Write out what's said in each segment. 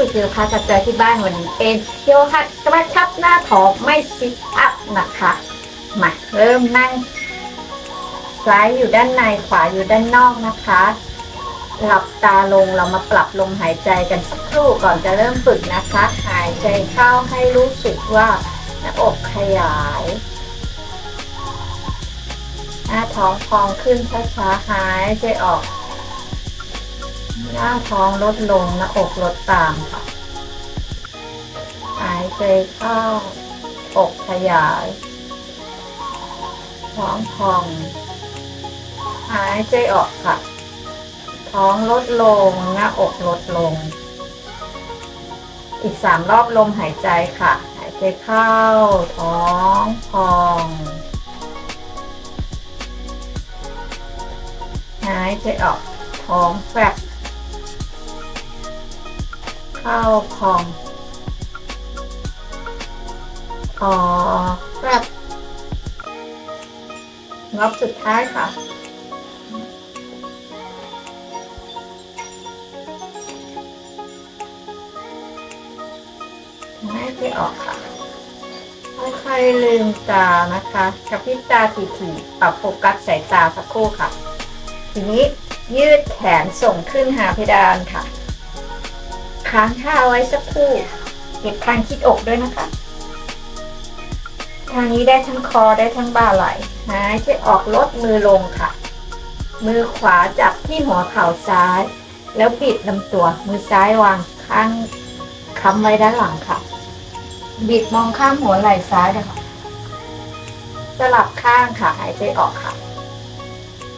ฝึกเรือพากับจอที่บ้านวันนี้เป็นโยวคะกระชับหน้าท้องไม่ซิทอัพนะคะ มาเริ่มนั่ง ซ้ายอยู่ด้านในขวาอยู่ด้านนอกนะคะ หลับตาลงเรามาปรับลมหายใจกันสักครู่ก่อนจะเริ่มฝึกนะคะ หายใจเข้าให้รู้สึกว่าหน้าอกขยาย หน้าท้องพองขึ้นช้าๆหายใจออก หน้าท้องลดลงหน้าอกลดตามค่ะหายใจเข้าอกขยาย ท้องพอง หายใจออกค่ะ ท้องลดลงหน้าอกลดลง อีกสามรอบลมหายใจค่ะ หายใจเข้า ท้องพอง หายใจออก ท้องแฟบ เข้าพองออกแฟบรอบสุดท้ายค่ะไม่ไปออกค่ะค่อยๆลืมตานะคะกระพริบตาถี่ๆปรับโฟกัสสายตาสักครู่ค่ะ ทีนี้ยืดแขนส่งขึ้นหาเพดานค่ะ ค้างท่าไว้สักครู่เก็บคางคิดอกด้วยนะคะ ทางนี้ได้ทั้งคอได้ทั้งบ่าไหล่หายใจออกลดมือลงค่ะ มือขวาจับที่หัวเข่าซ้าย แล้วบิดลำตัว มือซ้ายวางข้างค้ำไว้ด้านหลังค่ะ บิดมองข้ามหัวไหล่ซ้ายนะคะสลับข้างค่ะหายใจออกค่ะ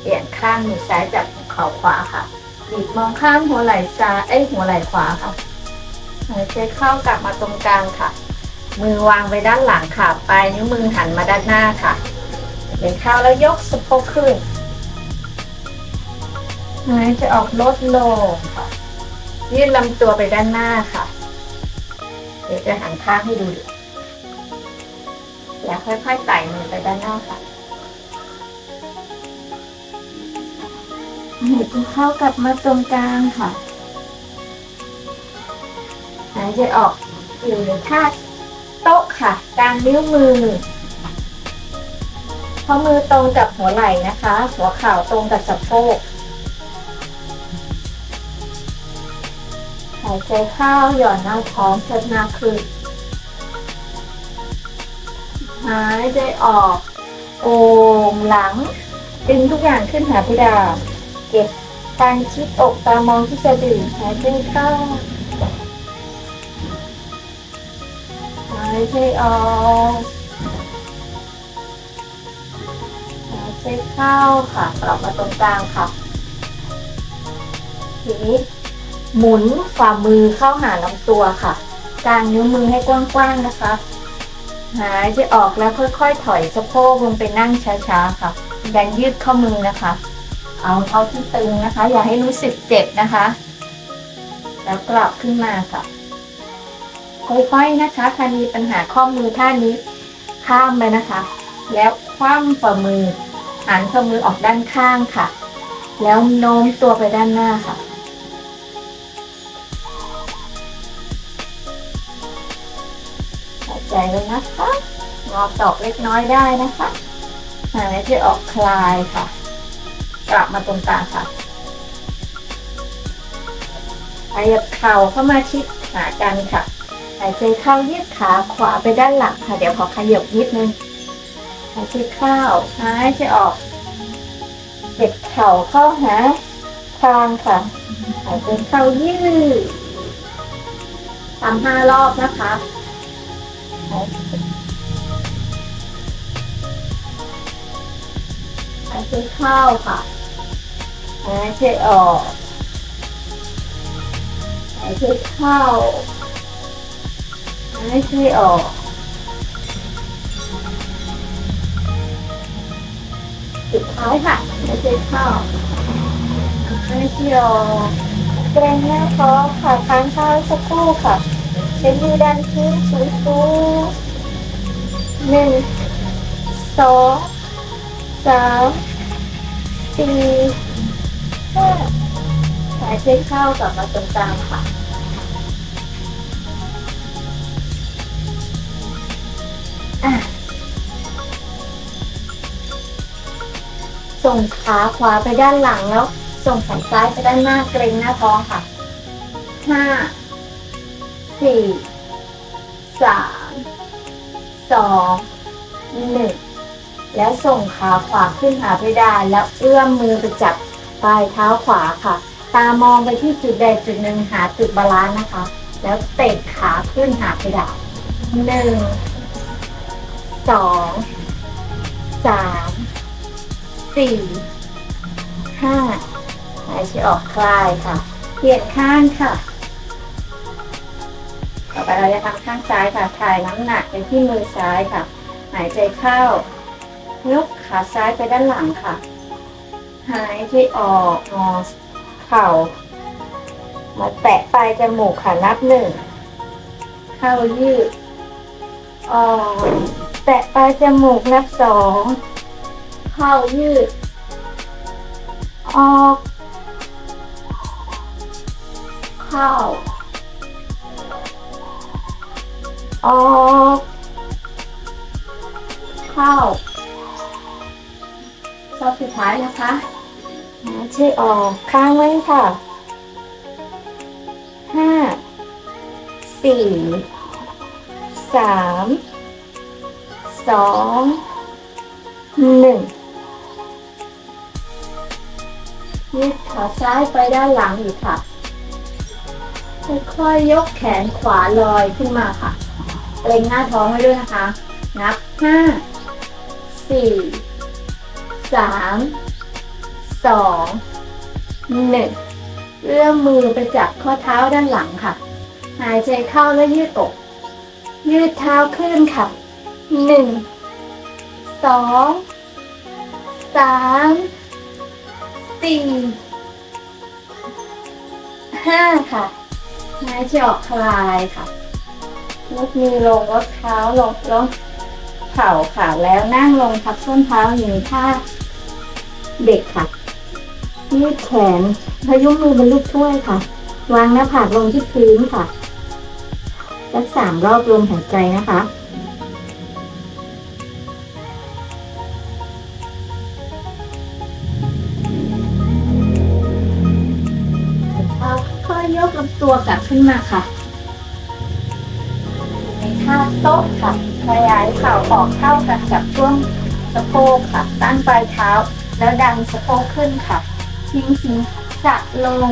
เปลี่ยนข้างมือซ้ายจับเข่าขวาค่ะ บิดมองข้ามหัวไหล่ซ้ายเอ้ยหัวไหล่ขวาค่ะหายใจเข้ากลับมาตรงกลางค่ะ มือวางไว้ด้านหลังค่ะ ปลายนิ้วมือหันมาด้านหน้าค่ะเดินเข้าแล้วยกสะโพกขึ้นหายใจออกลดลงค่ะ ยืดลำตัวไปด้านหน้าค่ะ เดี๋ยวจะหันข้างให้ดูดแล้วค่อยๆไต่มือไปด้านหน้าค่ะ หายใจเข้ากลับมาตรงกลางค่ะหายใจออกอยู่ในท่าโต๊ะค่ะกลางนิ้วมือข้อมือตรงกับหัวไหล่นะคะ หัวเข่าตรงกับสะโพกหายใจเข้าหย่อนหน้าท้องเชิดหน้าขึ้นหายใจออก โองหลัง ดึงทุกอย่างขึ้นหาพิดา เก็บการชิดอกตามองที่สะดือหายใจเข้าหายใจออกหายใจเข้าค่ะกลับมาตรงกลางค่ะ ทีนี้หมุนฝ่ามือเข้าหาลำตัวค่ะกางนิ้วมือให้กว้างๆนะคะ หายใจออกแล้วค่อยๆ ถอยสะโพกลงไปนั่งช้าๆค่ะยันยืดข้อมือนะคะ เอาเท้าที่ตึงนะคะ อย่าให้รู้สึกเจ็บนะคะ แล้วกลับขึ้นมาค่ะค่อยๆนะคะถ้ามีปัญหาข้อมือท่านี้ข้ามไปนะคะ แล้วคว่ำฝ่ามือหันฝ่ามือออกด้านข้างค่ะ แล้วโน้มตัวไปด้านหน้าค่ะหายใจเลยนะคะงอศอกเล็กน้อยได้นะคะหายใจออกคลายค่ะ กลับมาตรงกลางค่ะขยับเข่าเข้ามาชิดหากันค่ะหายใจเข้ายืดขาขวาไปด้านหลังค่ะ เดี๋ยวขอขยับนิดนึงหายใจเข้าหายใจออกเก็บเข่าเข้าหาคางค่ะหายใจเข้ายืดทำห้ารอบนะคะหายใจเข้าค่ะ หายใจออกหายใจเข้าหายใจออกสุดท้ายค่ะหายใจเข้าหายใจออกแกรงหน้าท้องค่ะค้างเท้าสักครู่ค่ะใช้มือดันขึ้นสูงสูงหนึ่งสองสามสี่ ก็สายเส้นข้าวกลับมาตรงกลางค่ะ ส่งขาขวาไปด้านหลังแล้ว ส่งแขนซ้ายไปด้านหน้าเกรงหน้าท้องค่ะห้าสี่สามสองหนึ่งแล้วส่งขาขวาขึ้นหาเพดานแล้วเอื้อมมือไปจับ ปลายเท้าขวาค่ะ ตามองไปที่จุดใดจุดหนึ่งหาจุดบาลานซ์นะคะ แล้วเตะขาขึ้นหาเพดานหนึ่งสองสามสี่ห้าหายใจออกคลายค่ะเปลี่ยนข้างค่ะ ต่อไปเราจะทำข้างซ้ายค่ะถ่ายน้ำหนักไปที่มือซ้ายค่ะ หายใจเข้ายกขาซ้ายไปด้านหลังค่ะ หายใจออกงอเข่า มาแตะปลายจมูกค่ะนับหนึ่ง เข้ายืด ออก แตะปลายจมูกนับสอง เข้ายืด ออก เข้า ออกเข้า รอบสุดท้ายนะคะ หายใจออกค้างไว้ค่ะห้าสี่สามสองหนึ่งยืดขาซ้ายไปด้านหลังอยู่ค่ะ ค่อยๆยกแขนขวาลอยขึ้นมาค่ะเกรงหน้าท้องไว้ด้วยนะคะ นับห้าสี่สาม สองหนึ่งเอื้อมมือไปจับข้อเท้าด้านหลังค่ะ หายใจเข้าแล้วยืดอก ยืดเท้าขึ้นค่ะหนึ่งสองสามสี่ห้าค่ะหายใจออกคลายค่ะลดมือลงลดเท้าลงลงเข่าค่ะแล้วนั่งลงทับส้นเท้าอยู่ในท่าเด็กค่ะ ยืดแขนพยุงมือเป็นลูกช่วยค่ะ วางหน้าผากลงที่พื้นค่ะ สักสามรอบลมหายใจนะคะค่อยยกลำตัวกลับขึ้นมาค่ะ ในท่าโต๊ะค่ะขยายเข่าออกเท่ากันกับช่วงสะโพกค่ะ ตั้งปลายเท้า แล้วดันสะโพกขึ้นค่ะ ทิ้งศีรษะลง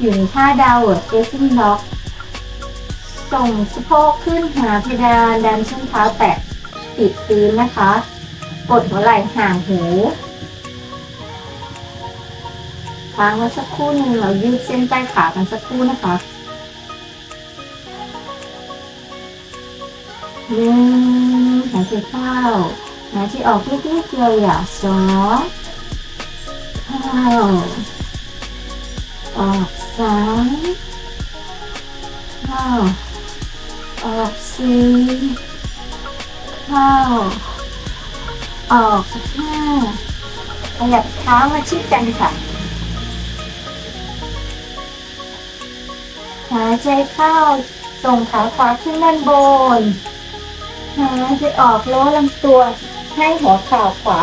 อยู่ในท่าดาวเวิร์ดเจสซิ่งล็อก ส่งสะโพกขึ้นหาเพดานดันส้นเท้าแตะติดพื้นนะคะ กดหัวไหล่ห่างหูค้างไว้สักครู่หนึ่งเรายืดเส้นใต้ขากันสักครู่นะคะหนึ่งหายใจเข้าหายใจออกลึกๆเลยอะสอง เข้า ออกสามเข้า ออกสี่เข้า ออกห้าขยับเท้ามาชิดกันค่ะหายใจเข้าส่งขาขวาขึ้นด้านบนหายใจออกล้ลำตัวให้หัวเข่าขวา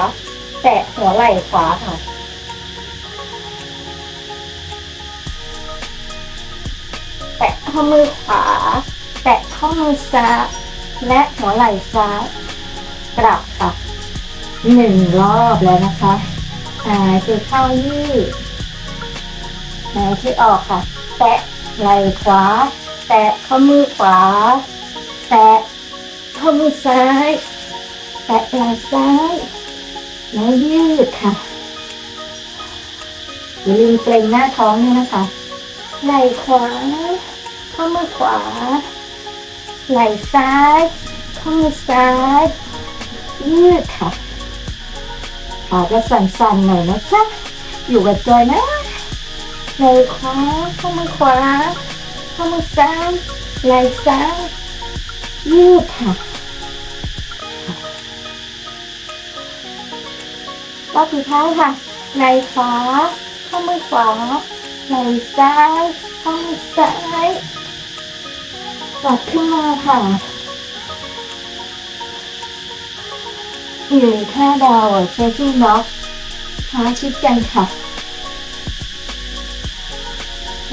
แตะหัวไหล่ขวาค่ะ ข้อมือขวา แตะข้อมือซ้ายและหัวไหล่ซ้ายกลับค่ะหนึ่งรอบแล้วนะคะหายใจเข้ายืดหายใจออกค่ะ แตะไหล่ขวา แตะข้อมือขวา แตะข้อมือซ้าย แตะไหล่ซ้ายแล้วยืดค่ะอย่าลืมเกรงหน้าท้องด้วยนะคะ ไหล่ขวา ข้อมือขวา ไหล่ซ้าย ข้อมือซ้าย ยืดค่ะขาจะสั่นๆหน่อยนะจ๊ะอยู่กับจอยนะไหล่ขวา ข้อมือขวา ข้อมือซ้ายไหล่ซ้าย ยืดค่ะรอบสุดท้ายค่ะไหล่ขวา ข้อมือขวาไหล่ซ้าย ข้อมือซ้าย กลับขึ้นมาค่ะหรือท่าดาวเซฟิงล็อกขาชิดกันค่ะ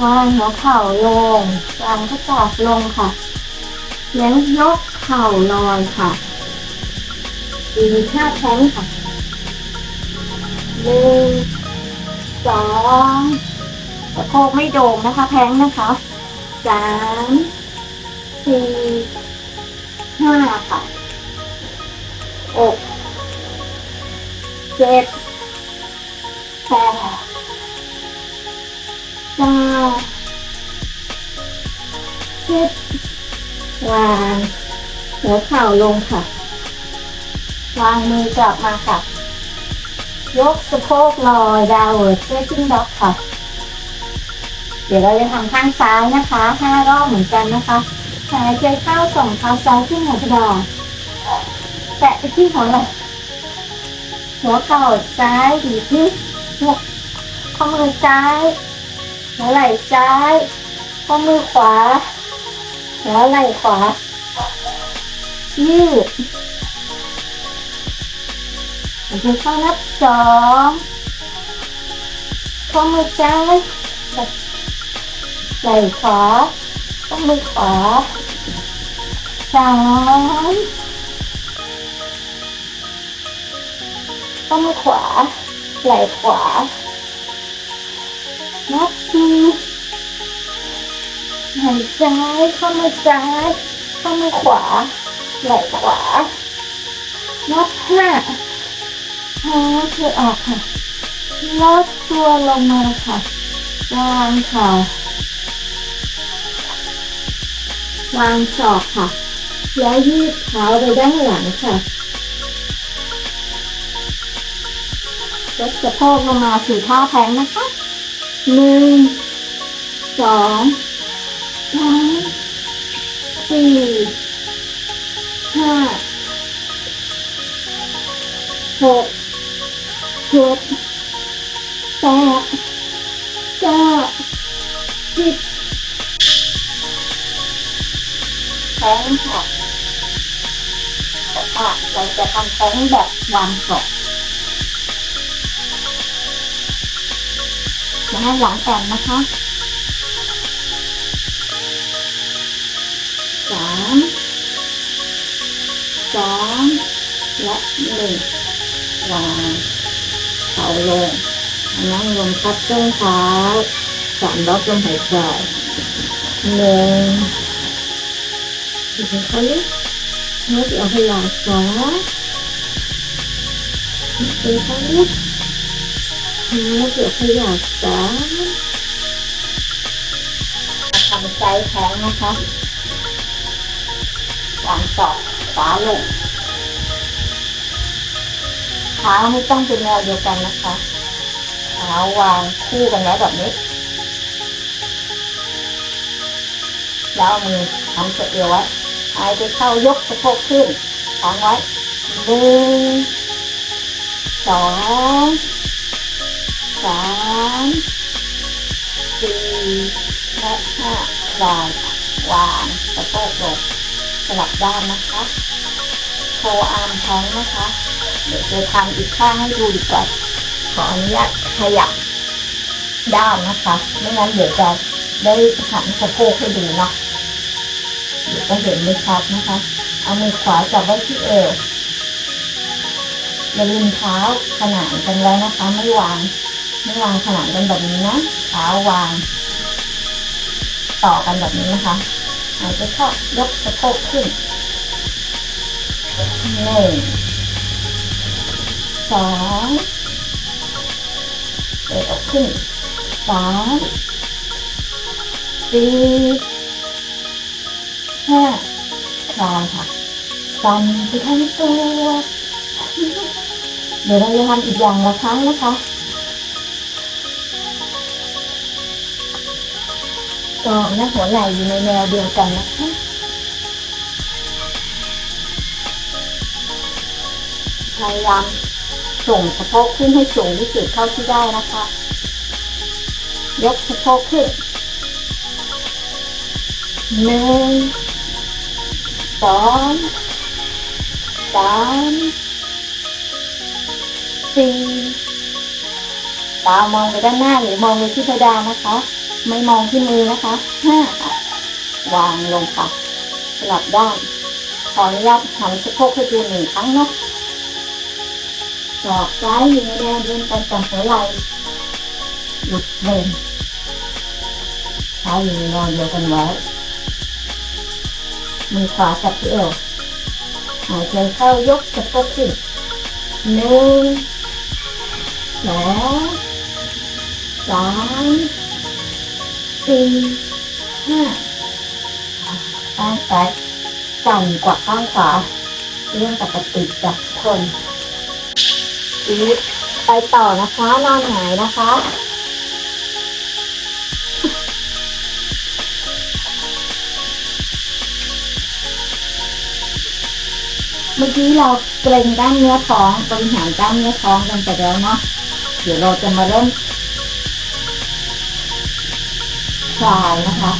วางหัวเข่าลงวางข้อศอกลงค่ะ แล้วยกเข่าลอยค่ะดีท่าแท้งค่ะหนึ่งสองสะโพกไม่โด่งนะคะ แท้งนะคะสาม สี่ห้าค่ะอกเจ็ดแปดเก้าสิบวางหัวเข่าลงค่ะ วางมือกลับมาค่ะ ยกสะโพกลอยดาวเวิร์ดเซติ้งด็อกค่ะ เดี๋ยวเราจะทำข้างซ้ายนะคะห้ารอบเหมือนกันนะคะ หายใจเข้าส่งเท้าซ้ายขึ้นหัวกระดองแตะไปที่หัวไหล่หัวเข่าซ้ายดีที่หัวข้อมือซ้ายหัวไหล่ซ้ายข้อมือขวาหัวไหล่ขวายืดหายใจเข้านับสองข้อมือซ้ายไหล่ขวา ข้องมือขวาสามข้อมือขวา ไหล่ขวา นับสี่หล่ซ้ายข้อมือซ้ายข้อมือขวา ไหล่ขวา นับห้าหายใจออกค่ะลดตัวลงมาค่ะวางเข่า วางศอกค่ะ แล้วยืดเท้าไปด้านหลังค่ะยกสะโพกลงมาสู่ท่าแทงนะคะหนึ่งสองสามสี่ห้าหกเจ็ด งค่ะอะเราจะทำแท้งแบบวางศอกจะให้หลังแอนนะคะสามสองและหนึ่งวางเข่าลงนั่งลงทับต้นเท้าสามรอบลมหายใจหนึ่ง ดูเขาลิเมื่อเอาให้หลังสองดูเขาลิเมื่อเอาให้หลังสามทำใจแข็งนะคะวางศอกขวาลงเท้าไม่ต้องเป็นแนวเดียวกันนะคะเท้าวางคู่กันไว้แบบนี้แล้วเอามือทำเสเอวไว้ หายใจเข้ายกสะโพกขึ้นค้างไว้หนึ่งสองสามสี่และห้าวางวางสะโพกลงสลับด้านนะคะโชว์อาร์มแท้งนะคะ เดี๋ยวจะทำอีกข้างให้ดูดีกว่าขออนุญาตขยับด้านนะคะ ไม่งั้นเดี๋ยวจะได้หันสะโพกให้ดูเนาะ จะเห็นไม่ชัดนะคะ เอามือขวาจับไว้ที่เอวอย่าลืมเท้าขนานกันไว้นะคะ ไม่วาง ไม่วางขนานกันแบบนี้นะเท้าวาง ต่อกันแบบนี้นะคะหายใจเข้ายกสะโพกขึ้นหนึ่งสองเดินออกขึ้นสามสี่ ห้าคลายค่ะสั่นไปทั้งตัวเดี๋ยวเราจะทำอีกอย่างละครั้งนะคะก็หน้าหัวไหล่อยู่ในแนวเดียวกันนะคะพยายามส่งสะโพกขึ้นให้สูงที่สุดเท่าที่ได้นะคะ ยกสะโพกขึ้นหนึ่ง สองสามสี่ตามองไปด้านหน้าหรือมองไปที่เพดานนะคะ ไม่มองที่มือนะคะห้าวางลงค่ะสลับด้านขออนุญาตหันสะโพกให้ดูหนึ่งครั้งเนาะศอกซ้ายอยู่ในแนวเดินไปต่ำหัวไหล่หยุดเดินเท้าอยู่ในแนวเดียวกันไว้ มือขวาจับที่เอวหายใจเข้ายกสะโพกขึ้นหนึ่งสองสามสี่ห้าข้างซ้ายสั่นกว่าข้างขวาเรื่องปกติจากคนชีไปต่อนะคะ นอนหงายนะคะ เมื่อกี้เราเกรงกล้ามเนื้อท้องบริหารกล้ามเนื้อท้องกันไปแล้วเนาะเดี๋ยวเราจะมาเริ่มคลายนะคะ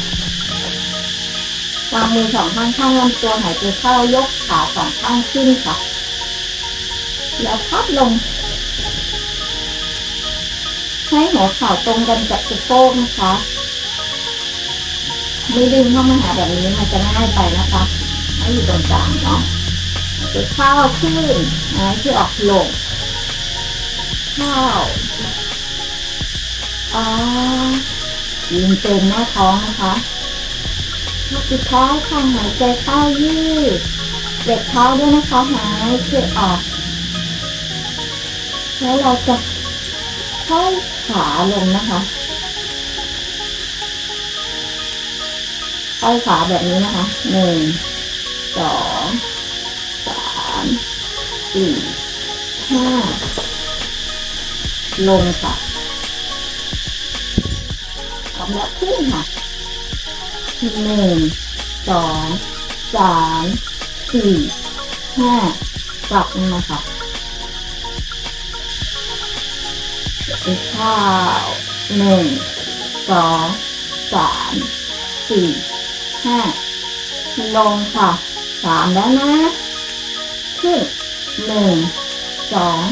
วางมือสองข้างข้างลำตัวหายใจเข้ายกขาสองข้างขึ้นค่ะ แล้วพับลง ให้หัวเข่าตรงกันกับสะโพกนะคะไม่ดึงเข้ามาหาแบบนี้มันจะง่ายไปนะคะให้อยู่ตรงกลางเนาะ จะเข้าขึ้นหายใจออกลงเข้าอ่ายืนเต็มหน้าท้องนะคะรอบสุดท้ายค่ะหายใจเข้ายืดเด็กเท้าด้วยนะคะหายใจออก แล้วเราจะค่อยขาลงนะคะค่อยขาแบบนี้นะคะหนึ่งสอง สี่ห้าลงค่ะพร้อมแล้วขึ้นค่ะหนึ่งสองสามสี่ห้ากลับมาค่ะไปข้าวหนึ่งสองสามสี่ห้าลงค่ะสามแล้วนะขึ้น หนึ่งสอง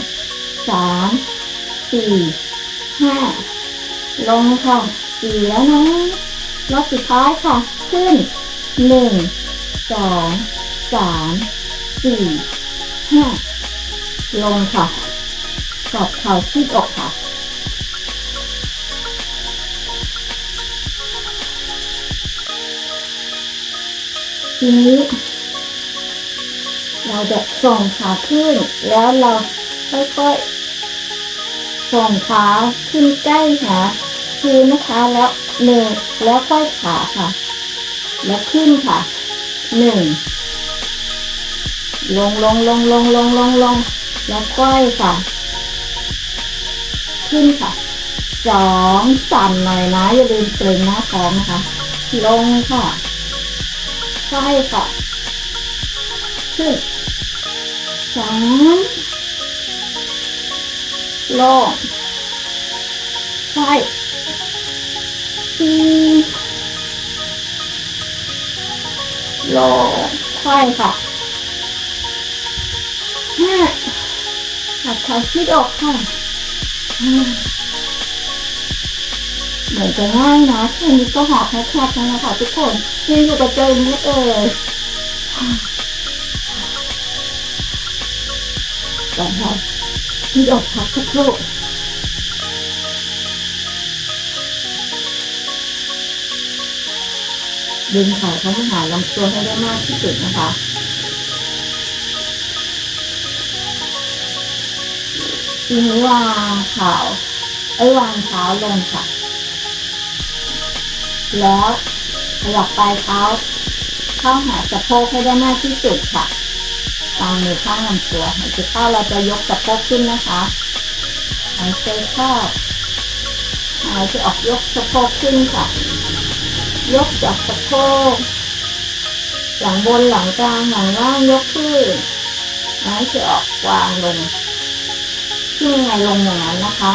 สามสี่ห้าลงค่ะสี่แล้วนะรอบสุดท้ายค่ะ ขึ้นหนึ่งสองสามสี่ห้าลงค่ะกอดเข่าชิดอกค่ะทีนี้ เราจะส่งขาขึ้น แล้วเราค่อยๆส่งขาขึ้นใกล้หาพื้นนะคะแล้วหนึ่งแล้วค่อยขาค่ะ แล้วขึ้นค่ะหนึ่งลงลงลงลงลงลงลงแล้วก้อยค่ะ ขึ้นค่ะสองสั่นหน่อยนะ อย่าลืมเกรงหน้าท้องนะคะ ลงค่ะค่อยค่ะ ขึ้น สามโลงใช่สี่โลงใช่ค่ะห้าหัดเขาคิดออกค่ะเหมือนจะง่ายนะแค่นี้ก็หอบแคบๆแล้วนะคะทุกคนยังอยู่กับเจอนี้เอ่ย ก่อนค่ะที่ออกพักสักครู่ดึงขาเข้ามาหาลำตัวให้ได้มากที่สุดนะคะทีนี้วางเข่าเอ้ยวางเท้าลงค่ะ แล้วขยับปลายเท้า เข้าหาสะโพกให้ได้มากที่สุดค่ะ วางมือข้างลำตัวหายใจเข้าเราจะยกสะโพกขึ้นนะคะหายใจเข้าหายใจออกยกสะโพกขึ้นค่ะ ยกจากสะโพกหลังบนหลังกลางหลังล่างยกขึ้นหายใจออกวางลงขึ้นยังไงลงอย่างนั้นนะคะ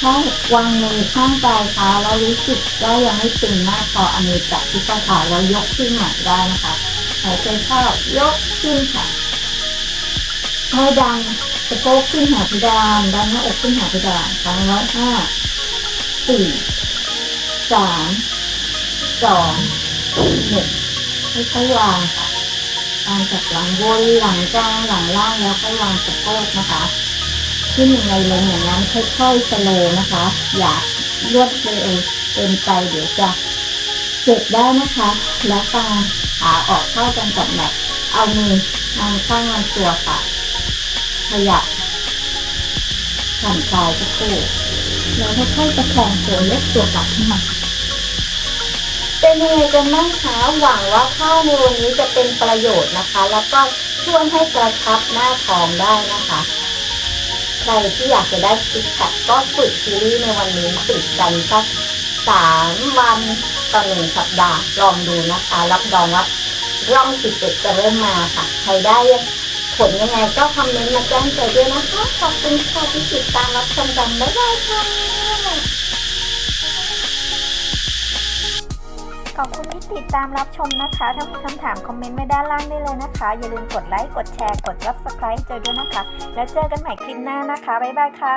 ถ้าวางมือข้างปลายเท้าแล้วรู้สึกว่ายังไม่ตึงมากพอเอามือจับที่ข้อเท้าแล้วยกขึ้นหม่ได้นะคะหายใจเข้ายกขึ้นค่ะค่อยดังสะโพกขึ้นหาเพดานดันหน้าอกขึ้นหาเพดานครั้งละห้าสี่สามสองหนึ่งค่อยๆวางค่ะวางจากหลังบนหลังกลางหลังล่างแล้วค่อยวางสะโพกนะคะ ขึ้นยังไงลงอย่างนั้นค่อยๆสโลนะคะ อย่ารวดเร็วเกินไปเดี๋ยวจะเจ็บได้นะคะ แล้วกางขาออกเข้ากันกับแมทเอามือนางข้างลำตัวค่ะ ขยับผ่อนคลายสักครู่แล้วค่อยๆตะแคงตัวยกตัวกลับขึ้นมาเป็นยังไงกันบ้างคะหวังว่าข้าวในวันนี้จะเป็นประโยชน์นะคะ แล้วก็ช่วยให้กระชับหน้าท้องได้นะคะ ใครที่อยากจะได้ซิกแพคก็ฝึกซีรีส์ในวันนี้ติดกันสักสามวันต่อหนึ่งสัปดาห์ลองดูนะคะ รับรองว่าร่องสิบเอ็ดจะเริ่มมาค่ะใครได้ผลยังไงก็คอมเมนต์มาแจ้งใจด้วยนะคะ ขอบคุณค่ะที่ติดตามรับชมกันบ๊ายบายค่ะ ขอบคุณที่ติดตามรับชมนะคะ ถ้ามีคำถามคอมเมนต์ไว้ด้านล่างได้เลยนะคะ อย่าลืมกดไลค์ กดแชร์ กด subscribe เจอด้วยนะคะ แล้วเจอกันใหม่คลิปหน้านะคะ บ๊ายบายค่ะ